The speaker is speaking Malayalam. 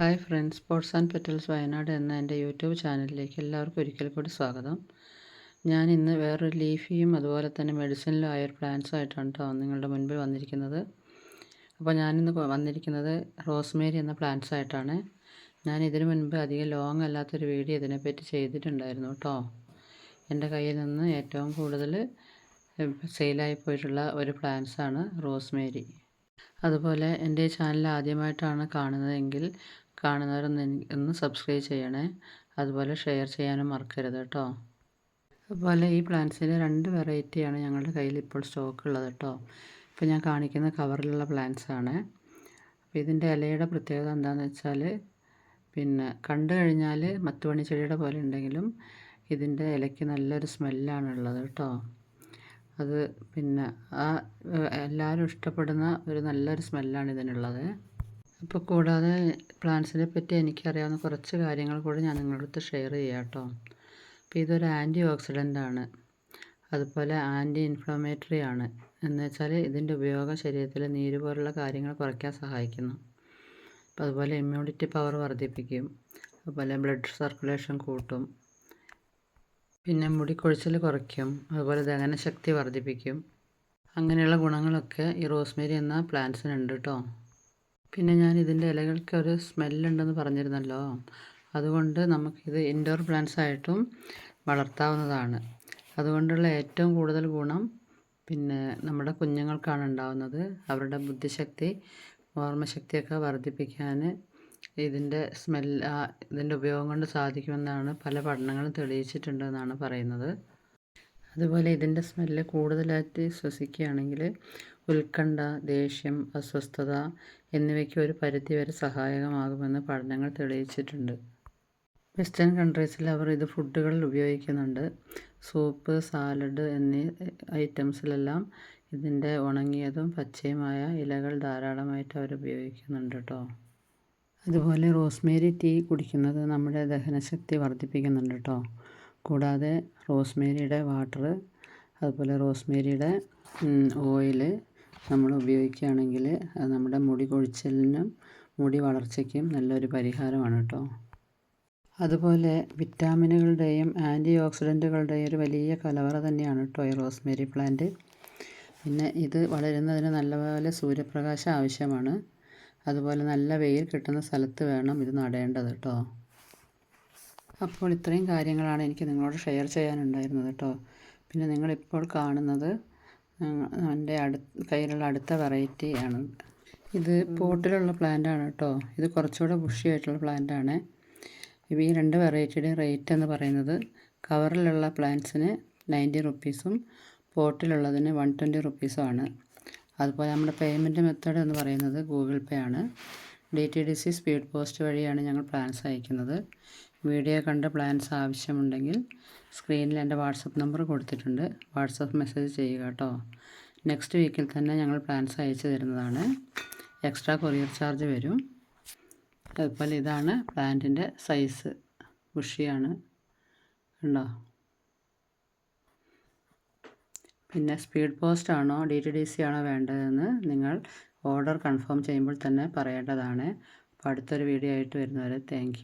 Hi friends sports and petals Wayanad എന്ന എന്റെ യൂട്യൂബ് ചാനലിലേക്ക് എല്ലാവർക്കും ഒരിക്കൽ കൂടി സ്വാഗതം. ഞാൻ ഇന്ന് വേറൊരു ലീഫിയും അതുപോലെ തന്നെ മെഡിസിനിലും ആയ ഒരു പ്ലാന്റ്സ് ആയിട്ടാണ് കേട്ടോ നിങ്ങളുടെ മുൻപിൽ വന്നിരിക്കുന്നത്. അപ്പോൾ ഞാനിന്ന് വന്നിരിക്കുന്നത് റോസ്മേരി എന്ന പ്ലാന്റ്സ് ആയിട്ടാണ്. ഞാൻ ഇതിനു മുൻപ് അധികം ലോങ് അല്ലാത്തൊരു വീഡിയോ ഇതിനെപ്പറ്റി ചെയ്തിട്ടുണ്ടായിരുന്നു കേട്ടോ എന്റെ കയ്യിൽ നിന്ന് ഏറ്റവും കൂടുതൽ സെയിലായി പോയിട്ടുള്ള ഒരു പ്ലാന്റ്സാണ് റോസ്മേരി. അതുപോലെ എന്റെ ചാനൽ ആദ്യമായിട്ടാണ് കാണുന്നതെങ്കിൽ കാണുന്നവരൊന്ന് ഒന്ന് സബ്സ്ക്രൈബ് ചെയ്യണേ. അതുപോലെ ഷെയർ ചെയ്യാനും മറക്കരുത് കേട്ടോ. അതുപോലെ ഈ പ്ലാന്റ്സിന്റെ രണ്ട് വെറൈറ്റിയാണ് ഞങ്ങളുടെ കയ്യിൽ ഇപ്പോൾ സ്റ്റോക്ക് ഉള്ളത് കേട്ടോ. ഇപ്പോൾ ഞാൻ കാണിക്കുന്ന കവറിലുള്ള പ്ലാന്റ്സ് ആണ്. അപ്പോൾ ഇതിന്റെ ഇലയുടെ പ്രത്യേകത എന്താണെന്ന് വെച്ചാൽ പിന്നെ കണ്ടു കഴിഞ്ഞാൽ മത്തുപണി ചെടിയുടെ പോലെ ഉണ്ടെങ്കിലും ഇതിന്റെ ഇലയ്ക്ക് നല്ലൊരു സ്മെല്ലാണ് ഉള്ളത് കേട്ടോ. അത് പിന്നെ ആ എല്ലാവരും ഇഷ്ടപ്പെടുന്ന ഒരു നല്ലൊരു സ്മെല്ലാണ് ഇതിനുള്ളത്. അപ്പോൾ കൂടാതെ പ്ലാന്റ്സിനെ പറ്റി എനിക്കറിയാവുന്ന കുറച്ച് കാര്യങ്ങൾ കൂടി ഞാൻ നിങ്ങളടുത്ത് ഷെയർ ചെയ്യാം കേട്ടോ. അപ്പോൾ ഇതൊരു ആന്റി ഓക്സിഡന്റ് ആണ്. അതുപോലെ ആന്റി ഇൻഫ്ലമേറ്ററി ആണ് എന്നുവെച്ചാൽ ഇതിന്റെ ഉപയോഗം ശരീരത്തിലെ നീര് പോലുള്ള കാര്യങ്ങൾ കുറയ്ക്കാൻ സഹായിക്കുന്നു. അപ്പോൾ അതുപോലെ ഇമ്മ്യൂണിറ്റി പവർ വർദ്ധിപ്പിക്കും. അതുപോലെ ബ്ലഡ് സർക്കുലേഷൻ കൂട്ടും. പിന്നെ മുടി കൊഴിച്ചിൽ കുറയ്ക്കും. അതുപോലെ ദഹനശക്തി വർദ്ധിപ്പിക്കും. അങ്ങനെയുള്ള ഗുണങ്ങളൊക്കെ ഈ റോസ്മേരി എന്ന പ്ലാന്റ്സിനുണ്ട് കേട്ടോ. പിന്നെ ഞാൻ ഇതിന്റെ ഇലകൾക്ക് ഒരു സ്മെല്ലുണ്ടെന്ന് പറഞ്ഞിരുന്നല്ലോ. അതുകൊണ്ട് നമുക്കിത് ഇൻഡോർ പ്ലാന്റ്സ് ആയിട്ടും വളർത്താവുന്നതാണ്. അതുകൊണ്ടുള്ള ഏറ്റവും കൂടുതൽ ഗുണം പിന്നെ നമ്മുടെ കുഞ്ഞുങ്ങൾക്കാണ് ഉണ്ടാവുന്നത്. അവരുടെ ബുദ്ധിശക്തി ഓർമ്മശക്തിയൊക്കെ വർദ്ധിപ്പിക്കാൻ ഇതിന്റെ സ്മെൽ ഇതിന്റെ ഉപയോഗം കൊണ്ട് സാധിക്കുമെന്നാണ് പല പഠനങ്ങളും തെളിയിച്ചിട്ടുണ്ടെന്നാണ് പറയുന്നത്. അതുപോലെ ഇതിന്റെ സ്മെല്ല് കൂടുതലായിട്ട് ശ്വസിക്കുകയാണെങ്കിൽ ഉത്കണ്ഠ ദേഷ്യം അസ്വസ്ഥത എന്നിവയ്ക്ക് ഒരു പരിധിവരെ സഹായകമാകുമെന്ന് പഠനങ്ങൾ തെളിയിച്ചിട്ടുണ്ട്. വെസ്റ്റേൺ കൺട്രീസിൽ അവർ ഇത് ഫുഡുകളിൽ ഉപയോഗിക്കുന്നുണ്ട്. സൂപ്പ് സാലഡ് എന്നീ ഐറ്റംസിലെല്ലാം ഇതിന്റെ ഉണങ്ങിയതും പച്ചയുമായ ഇലകൾ ധാരാളമായിട്ട് അവർ ഉപയോഗിക്കുന്നുണ്ട് കേട്ടോ അതുപോലെ റോസ്മേരി ടീ കുടിക്കുന്നത് നമ്മുടെ ദഹനശക്തി വർദ്ധിപ്പിക്കുന്നുണ്ട് കേട്ടോ കൂടാതെ റോസ്മേരിയുടെ വാട്ടർ അതുപോലെ റോസ്മേരിയുടെ ഓയിൽ നമ്മൾ ഉപയോഗിക്കുകയാണെങ്കിൽ അത് നമ്മുടെ മുടി കൊഴിച്ചിലിനും മുടി വളർച്ചയ്ക്കും നല്ലൊരു പരിഹാരമാണ് കേട്ടോ. അതുപോലെ വിറ്റാമിനുകളുടെയും ആന്റി ഓക്സിഡന്റുകളുടെയും ഒരു വലിയ കലവറ തന്നെയാണ് കേട്ടോ ഈ റോസ്മേരി പ്ലാന്റ്. പിന്നെ ഇത് വളരുന്നതിന് നല്ലപോലെ സൂര്യപ്രകാശം ആവശ്യമാണ്. അതുപോലെ നല്ല വെയിൽ കിട്ടുന്ന സ്ഥലത്ത് വേണം ഇത് നടേണ്ടത് കേട്ടോ. അപ്പോൾ ഇത്രയും കാര്യങ്ങളാണ് എനിക്ക് നിങ്ങളോട് ഷെയർ ചെയ്യാനുണ്ടായിരുന്നത് കേട്ടോ പിന്നെ നിങ്ങളിപ്പോൾ കാണുന്നത് എന്റെ അടു കയ്യിലുള്ള അടുത്ത വെറൈറ്റി ആണ്. ഇത് പോട്ടിലുള്ള പ്ലാന്റാണ് കേട്ടോ ഇത് കുറച്ചുകൂടെ ബുഷിയായിട്ടുള്ള പ്ലാന്റാണ് ഈ രണ്ട് വെറൈറ്റിയുടെ റേറ്റ് എന്ന് പറയുന്നത് കവറിലുള്ള പ്ലാന്റ്സിന് നയന്റി റുപ്പീസും പോട്ടിലുള്ളതിന് വൺ ട്വന്റി റുപ്പീസും ആണ്. അതുപോലെ നമ്മുടെ പേയ്മെന്റ് മെത്തേഡ് എന്ന് പറയുന്നത് ഗൂഗിൾ പേ ആണ്. D T D C speed post വഴിയാണ് ഞങ്ങൾ പ്ലാൻസ് അയക്കുന്നത്. വീഡിയോ കണ്ട് പ്ലാൻസ് ആവശ്യമുണ്ടെങ്കിൽ സ്ക്രീനിൽ എന്റെ വാട്സപ്പ് നമ്പർ കൊടുത്തിട്ടുണ്ട്. വാട്സപ്പ് മെസ്സേജ് ചെയ്യുക കേട്ടോ നെക്സ്റ്റ് വീക്കിൽ തന്നെ ഞങ്ങൾ പ്ലാൻസ് അയച്ചു തരുന്നതാണ്. എക്സ്ട്രാ കൊറിയർ ചാർജ് വരും. അതുപോലെ ഇതാണ് പ്ലാന്റിന്റെ സൈസ് ബുഷിയാണ് ഉണ്ടോ പിന്നെ സ്പീഡ് പോസ്റ്റ് ആണോ ഡി ടി ഡി സി ആണോ വേണ്ടതെന്ന് നിങ്ങൾ ഓർഡർ കൺഫേം ചെയ്യുമ്പോൾ തന്നെ പറയേണ്ടതാണ്. അപ്പോൾ അടുത്തൊരു വീഡിയോ ആയിട്ട് വരുന്നവരെ താങ്ക്